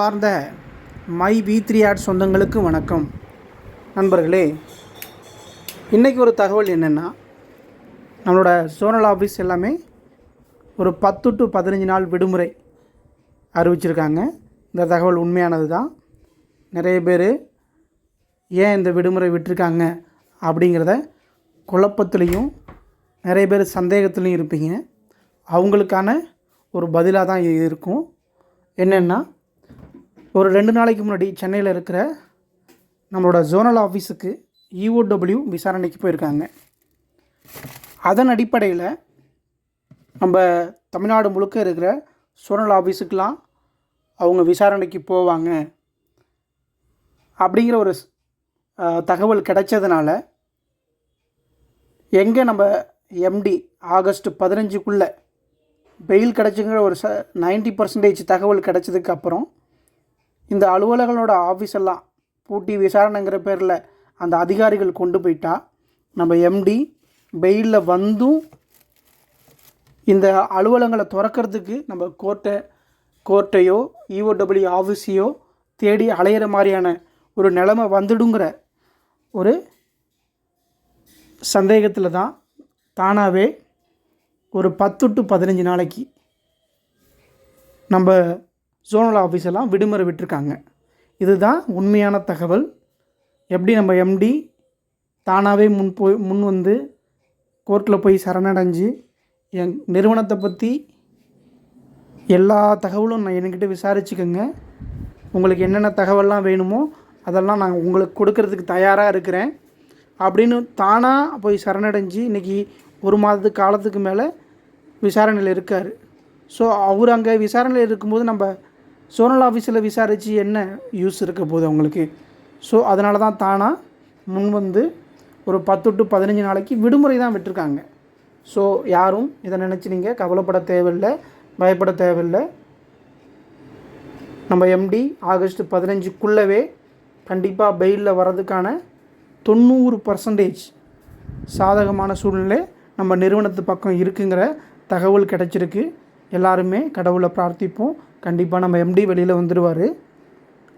சார்ந்த my we three add சொந்தங்களுக்கு வணக்கம். நண்பர்களே இன்றைக்கி ஒரு தகவல் என்னென்னா நம்மளோட சோனல் ஆஃபீஸ் எல்லாமே ஒரு பத்து டு பதினஞ்சு நாள் விடுமுறை அறிவிச்சிருக்காங்க. இந்த தகவல் உண்மையானது தான் நிறைய பேர் ஏன் இந்த விடுமுறை விட்டுருக்காங்க அப்படிங்கிறத குழப்பத்துலேயும் நிறைய பேர் சந்தேகத்துலேயும் இருப்பீங்க. அவங்களுக்கான ஒரு பதிலாக தான் இது இருக்கும். என்னென்னா ஒரு ரெண்டு நாளைக்கு முன்னாடி சென்னையில் இருக்கிற நம்மளோட ஜோனல் ஆஃபீஸுக்கு இஓடபிள்யூ விசாரணைக்கு போயிருக்காங்க. அதன் அடிப்படையில் நம்ம தமிழ்நாடு முழுக்க இருக்கிற சோனல் ஆஃபீஸுக்கெலாம் அவங்க விசாரணைக்கு போவாங்க. அப்படிங்கிற ஒரு தகவல் கிடைச்சதுனால எங்கே நம்ம எம்டி ஆகஸ்ட் பதினஞ்சுக்குள்ளே பெயில் கிடச்சிங்கிற ஒரு ச நைன்டி பர்சன்டேஜ் தகவல் கிடச்சதுக்கு அப்புறம் இந்த அலுவலர்களோட ஆஃபீஸ் எல்லாம் பூட்டி விசாரணைங்கிற பேரில் அந்த அதிகாரிகள் கொண்டு போயிட்டா. நம்ம எம்டி பெயிலில் வந்தும் இந்த அலுவலகங்களை திறக்கிறதுக்கு நம்ம கோர்ட்டை கோர்ட்டையோ இஓடபிள்யூ ஆஃபீஸையோ தேடி அலையிற மாதிரியான ஒரு நிலைமை வந்துடுங்கிற ஒரு சந்தேகத்தில் தான் தானாகவே ஒரு பத்து டு பதினஞ்சு நாளைக்கு நம்ம ஜோனல் ஆஃபீஸெல்லாம் விடுமுறை விட்டுருக்காங்க. இதுதான் உண்மையான தகவல். எப்படி நம்ம எம்டி தானாகவே முன் போய் முன் வந்து கோர்ட்டில் போய் சரணடைஞ்சு என் நிறுவனத்தை பற்றி எல்லா தகவலும் நான் என்கிட்ட விசாரிச்சுக்கோங்க. உங்களுக்கு என்னென்ன தகவல்லாம் வேணுமோ அதெல்லாம் நான் உங்களுக்கு கொடுக்கறதுக்கு தயாராக இருக்கிறேன். அப்படின்னு தானாக போய் சரணடைஞ்சு இன்றைக்கி ஒரு மாதத்து காலத்துக்கு மேலே விசாரணையில் இருக்கார். ஸோ அவர் அங்கே விசாரணையில் இருக்கும்போது நம்ம சோனல் ஆஃபீஸில் விசாரித்து என்ன யூஸ் இருக்க போகுது அவங்களுக்கு? ஸோ அதனால தான் தானாக முன் வந்து ஒரு பத்து டு பதினஞ்சு நாளைக்கு விடுமுறை தான் விட்டுருக்காங்க. ஸோ யாரும் இதை நினச்சி நீங்கள் கவலைப்பட தேவையில்லை பயப்பட தேவையில்லை. நம்ம எம்டி ஆகஸ்ட் பதினஞ்சுக்குள்ளவே கண்டிப்பாக பெயிலில் வர்றதுக்கான தொண்ணூறு பர்சன்டேஜ் சாதகமான சூழ்நிலை நம்ம நிறுவனத்து பக்கம் இருக்குங்கிற தகவல் கிடச்சிருக்கு. எல்லாருமே கடவுளை பிரார்த்திப்போம். கண்டிப்பாக நம்ம எம்டி வெளியில் வந்துடுவார்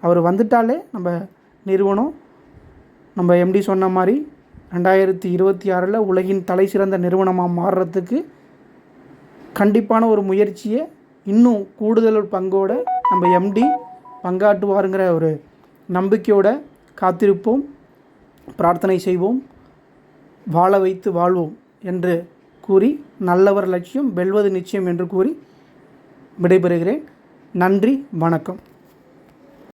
அவர் வந்துட்டாலே நம்ம நிறுவனம் நம்ம எம்டி சொன்ன மாதிரி ரெண்டாயிரத்தி இருபத்தி ஆறில் உலகின் தலை சிறந்த நிறுவனமாக மாறுறதுக்கு கண்டிப்பான ஒரு முயற்சியை இன்னும் கூடுதல் பங்கோடு நம்ம எம்டி பங்காற்றுவாருங்கிற ஒரு நம்பிக்கையோட காத்திருப்போம். பிரார்த்தனை செய்வோம். வாழ வைத்து வாழ்வோம் என்று கூறி நல்லவர் லட்சியம் வெல்வது நிச்சயம் என்று கூறி விடைபெறுகிறேன். நன்றி வணக்கம்.